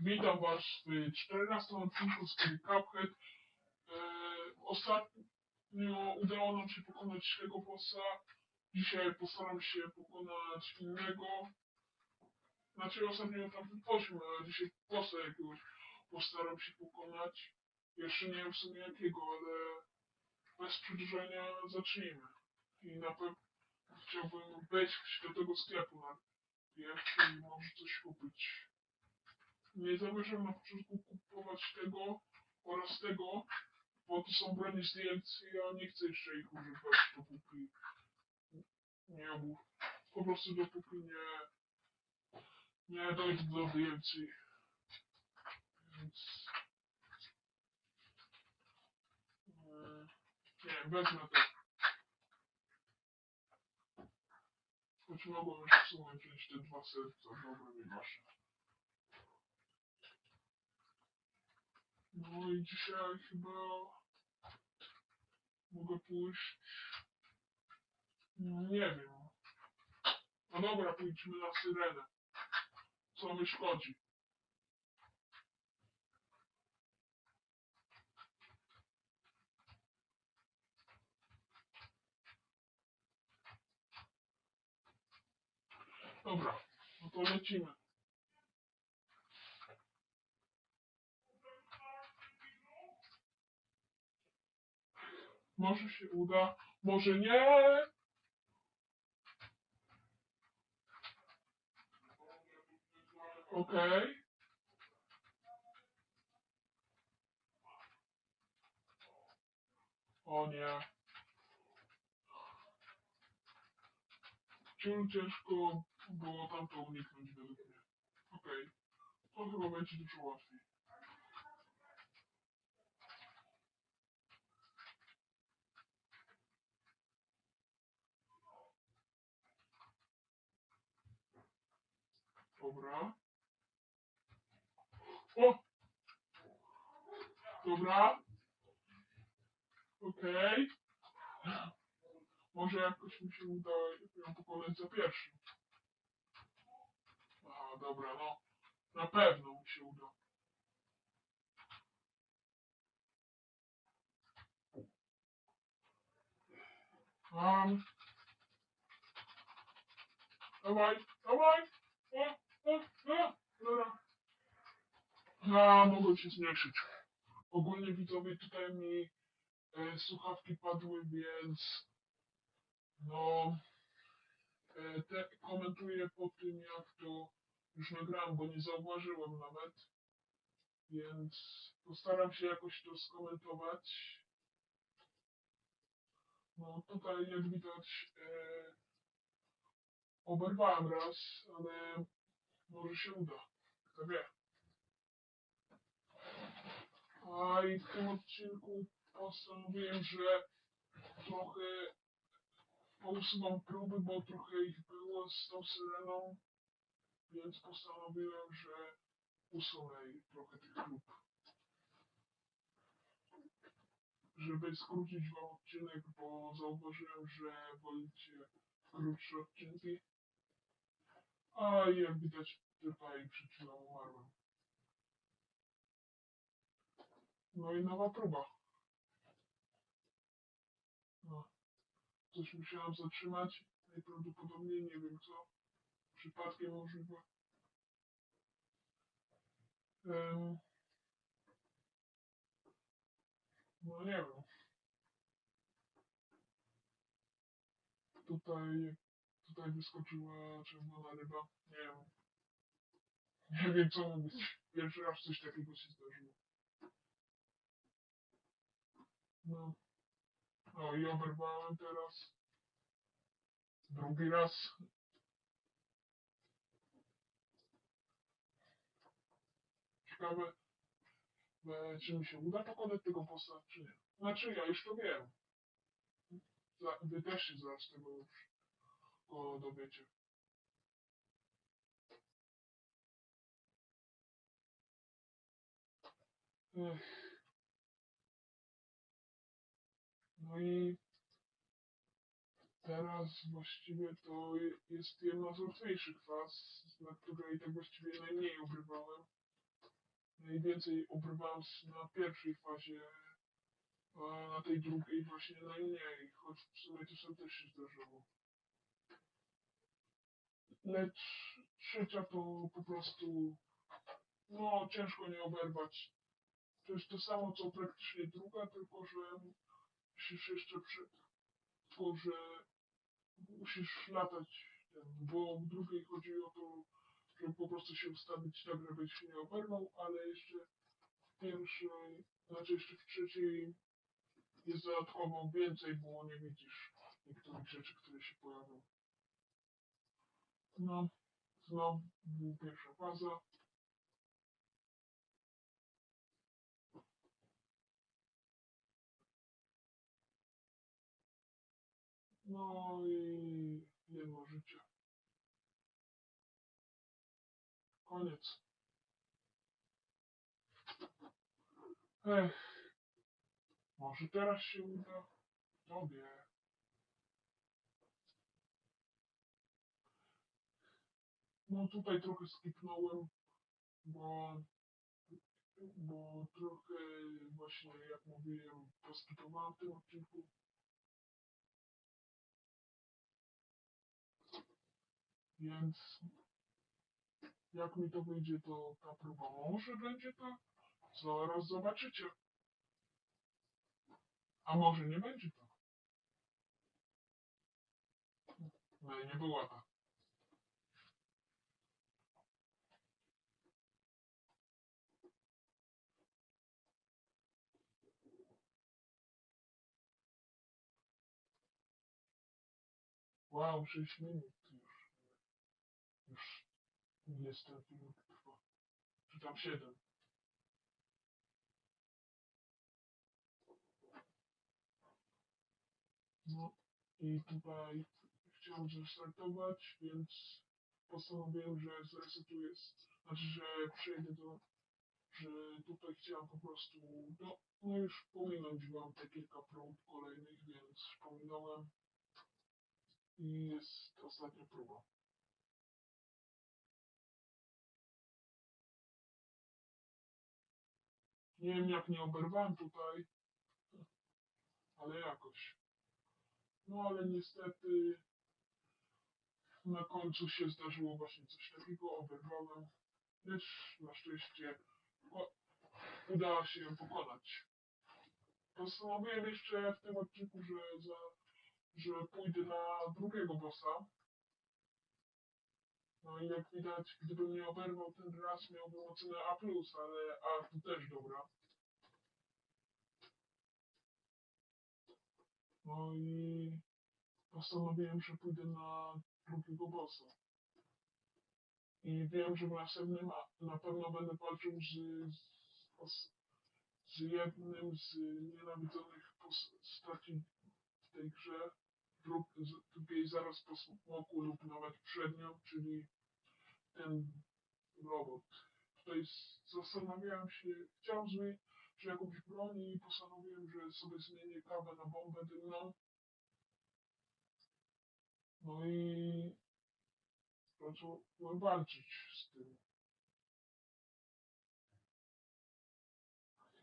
Witam Was w 14 odcinku z gry Cuphead. E, ostatnio udało nam się pokonać tego bossa. Dzisiaj postaram się pokonać innego. Znaczy ostatnio tam wypośmy, a dzisiaj bossa jakiegoś postaram się pokonać. Jeszcze nie wiem w sumie jakiego, ale bez przedłużenia zacznijmy. I na pewno chciałbym wejść do tego sklepu najpierw i może coś kupić. Nie zamierzam na początku kupować tego oraz tego, bo to są broni z DLC, a nie chcę jeszcze ich używać dopóki nie obu. Po prostu dopóki nie nie dojdę do DLC. Więc nie, wezmę to. Choć mogłem już w sumie wziąć te dwa serca, dobra, nieważne. No i dzisiaj chyba mogę pójść. Nie wiem. No dobra, pójdźmy na syrenę. Co mi szkodzi? Dobra, no to lecimy. Może się uda, może nie. Okej. O nie. Ciężko było tamto uniknąć według mnie. Okej. To chyba będzie dużo łatwiej. Dobra. O! Dobra. Okej. Może jakoś mi się uda ją pokonać za pierwszym. A, dobra, no. Na pewno mi się uda. Mam. Dawaj, dawaj. O, o, o. Dobra. A, mogę się zmniejszyć. Ogólnie widzowie tutaj mi e, słuchawki padły, więc no e, te komentuję po tym jak to już nagrałem, bo nie zauważyłem nawet. Więc postaram się jakoś to skomentować. No tutaj jak widać e, oberwałem raz, ale może się uda. Kto wie. A i w tym odcinku postanowiłem, że trochę pousuwam próby, bo trochę ich było z tą syreną, więc postanowiłem, że usunę trochę tych prób. Żeby skrócić wam odcinek, bo zauważyłem, że wolicie krótsze odcinki. A jak widać tutaj chwilą umarłem. No i nowa próba. No. Coś musiałam zatrzymać. Najprawdopodobniej nie wiem co. Przypadkiem możliwe. Em, no nie wiem. Tutaj, tutaj wyskoczyła czerwona ryba. Nie wiem. Nie wiem co mówić. Pierwszy raz coś takiego się zdarzyło. No. No i oberwałem teraz. Drugi raz. Ciekawe, e, czy mi się uda pokonać tego bossa, czy nie. Znaczy, ja już to wiem. Wy też się zaraz tego już dowiecie. Ech. No i teraz właściwie to je- jest jedna z łatwiejszych faz, na której tak właściwie najmniej obrywałem. najwięcej obrywałem s- na pierwszej fazie, a na tej drugiej właśnie najmniej, choć w sumie czasem też się zdarzyło. Lecz trzecia to po prostu, no ciężko nie oberwać. To jest to samo co praktycznie druga, tylko że musisz jeszcze przy, tylko że musisz latać, bo w drugiej chodzi o to, żeby po prostu się ustawić tak, żebyś się nie oberwał, ale jeszcze w pierwszej, znaczy jeszcze w trzeciej jest dodatkowo więcej, bo nie widzisz niektórych rzeczy, które się pojawią. No, znowu pierwsza faza. No i jedno życie. Koniec. Ech. Może teraz się uda? Kto No tutaj trochę skipnąłem, bo, bo trochę właśnie jak mówiłem, poskipowałem w tym odcinku. Więc jak mi to wyjdzie, to ta próba może będzie tak. Zaraz zobaczycie. A może nie będzie tak. No nie była tak. Wow, 6 minut już. Już jest ten film trwa. Czy tam 7. No i tutaj chciałem zrestartować, więc postanowiłem, że zresetuję, znaczy, że przejdę do, że tutaj chciałem po prostu, no, no już pominąć wam te kilka prób kolejnych, więc pominąłem i jest ostatnia próba. Nie wiem jak nie oberwałem tutaj, ale jakoś. No ale niestety na końcu się zdarzyło właśnie coś takiego, oberwałem, lecz na szczęście o, udało się ją pokonać. Postanowiłem jeszcze w tym odcinku, że, za, że pójdę na drugiego bossa. No i jak widać, gdybym nie oberwał ten raz, miałbym ocenę A+, ale A to też dobra. No i postanowiłem, że pójdę na drugiego bossa. I wiem, że w następnym na pewno będę walczył z, z, z jednym z nienawidzonych postaci w tej grze, z- drugiej zaraz po smoku lub nawet przed nią, czyli ten robot. Tutaj zastanawiałem się, chciałem zmienić jakąś broń i postanowiłem, że sobie zmienię kawę na bombę dymną. No i zacząłem walczyć z tym.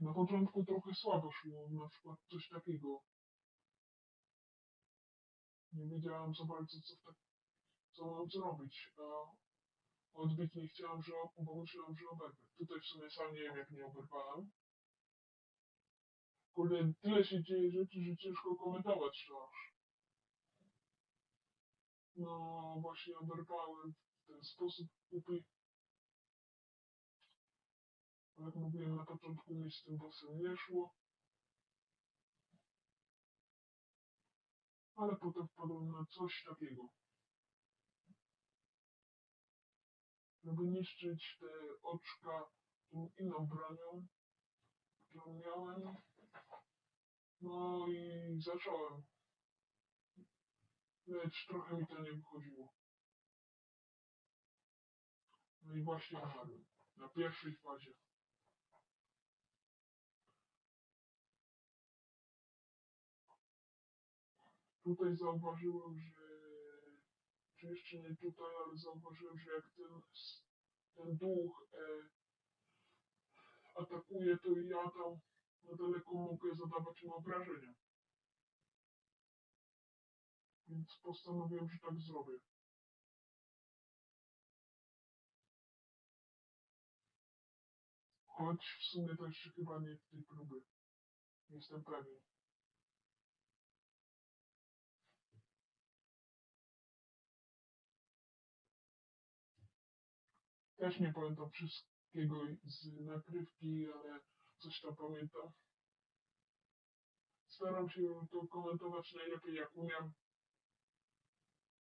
Na początku trochę słabo szło, na przykład coś takiego. Nie wiedziałem za bardzo, co, tak, co mam zrobić, a odbić nie chciałem, że, bo myślałem, że oberwę. Tutaj w sumie sam nie wiem, jak nie oberwałem. Kurde, tyle się dzieje rzeczy, że ciężko komentować to aż. No, właśnie oberwałem w ten sposób głupi. Jak mówiłem na początku, mi z tym bossem nie szło. Ale potem wpadłem na coś takiego. Żeby niszczyć te oczka tą inną bronią, którą miałem. No i zacząłem. Lecz trochę mi to nie wychodziło. No i właśnie umarłem. Na pierwszej fazie. Tutaj zauważyłem, że czy jeszcze nie tutaj, ale zauważyłem, że jak ten, ten duch e, atakuje, to i ja tam na daleko mogę zadawać mu obrażenia. Więc postanowiłem, że tak zrobię. Choć w sumie to jeszcze chyba nie w tej próby. Jestem pewien. Też nie pamiętam wszystkiego z nagrywki, ale coś tam pamiętam. Staram się to komentować najlepiej jak umiem.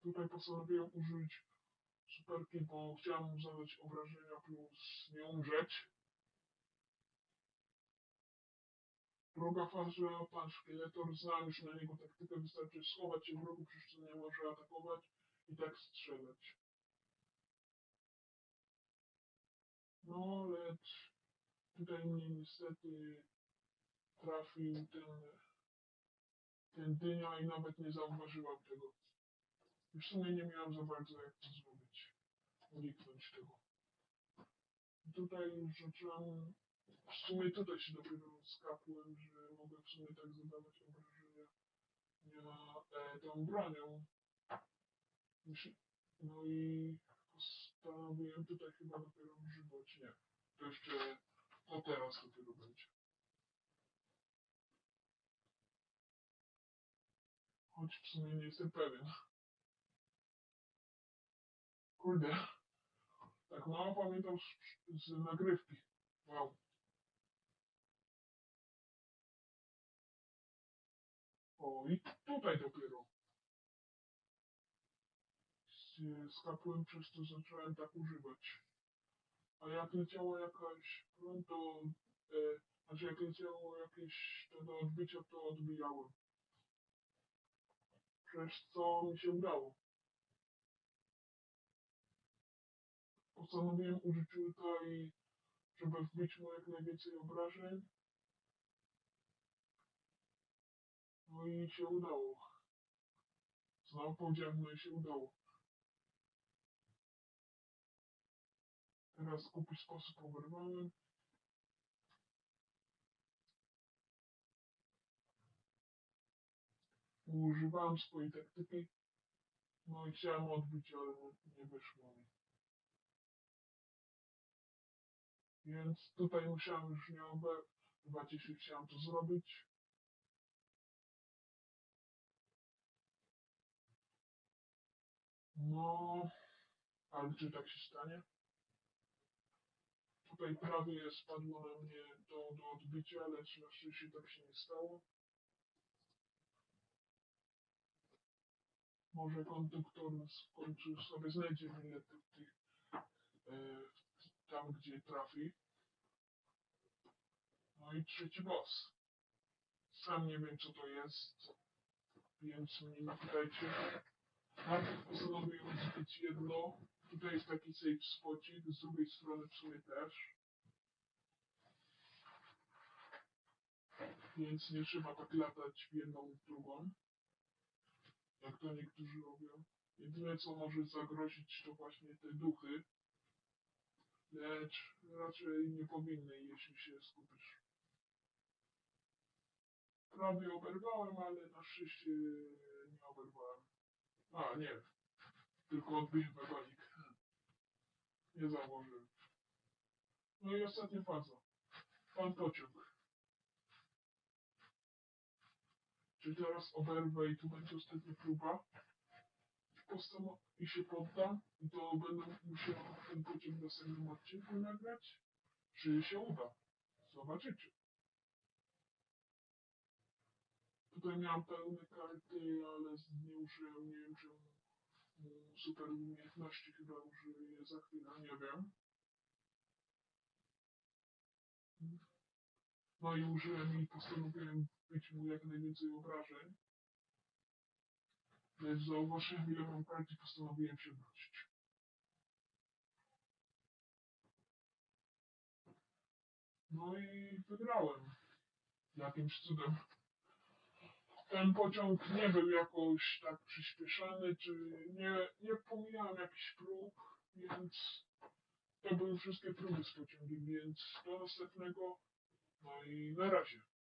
Tutaj postanowiłem użyć superki, bo chciałem zadać obrażenia plus nie umrzeć. Druga faza, pan szkieletor, znam już na niego taktykę, wystarczy schować się w rogu, przecież nie może atakować i tak strzelać. No, lecz tutaj mnie niestety trafił ten, ten dynia i nawet nie zauważyłam tego. W sumie nie miałam za bardzo jak to zrobić, uniknąć tego. Tutaj już zacząłem, w sumie tutaj się dopiero skapłem, że mogę w sumie tak zadawać obrażenia na e, tą bronią. No i postanowiłem tutaj chyba dopiero używać, nie. To jeszcze, to teraz dopiero będzie. Choć w sumie nie jestem pewien. Kurde. Tak mało pamiętam z, z nagrywki. Wow. O, i tutaj dopiero. Skapłem, przez to zacząłem tak używać. A jak leciała jakaś broń, to... E, znaczy jak leciało jakieś to do odbicia, to odbijałem. Przez co mi się udało. Postanowiłem użyć i żeby wbić mu jak najwięcej obrażeń. No i się udało. Znowu powiedziałem, no i się udało. Teraz głupi sposób oberwałem. Używałem swojej taktyki. No i chciałem odbić, ale nie- nie wyszło mi. Więc tutaj musiałem już nie oberwać, jeśli chciałem to zrobić. No, ale czy tak się stanie? Tutaj prawie spadło na mnie to do odbicia, lecz na szczęście tak się nie stało. Może konduktor w końcu sobie znajdzie bilet tych, tych e, tam, gdzie trafi. No i trzeci boss. Sam nie wiem, co to jest, więc nie pytajcie. Najpierw postanowiłem zbić jedno. Tutaj jest taki safe spocik, z drugiej strony w sumie też. Więc nie trzeba tak latać w jedną w drugą. Jak to niektórzy robią. Jedyne co może zagrozić to właśnie te duchy. Lecz raczej nie powinny, jeśli się skupisz. Prawie oberwałem, ale na szczęście nie oberwałem. A, nie. Tylko odbiłem wagonik. Nie założyłem. No i ostatnia faza. Pan pociąg. Czy teraz oberwę i tu będzie ostatnia próba? Postanow- I się poddam? I to będę musiał ten pociąg w następnym odcinku nagrać? Czy się uda? Zobaczycie. Tutaj miałem pełne karty, ale nie użyłem, nie wiem. Mm, Super umiejętności chyba użyję za chwilę, nie wiem. No i użyłem i postanowiłem wbić mu jak najwięcej obrażeń. Lecz zauważyłem ile mam kart i postanowiłem się wrócić. No i wygrałem. Jakimś cudem. Ten pociąg nie był jakoś tak przyspieszony, czy nie, nie pomijałem jakichś prób, więc to były wszystkie próby z pociągiem, więc do następnego. Na razie.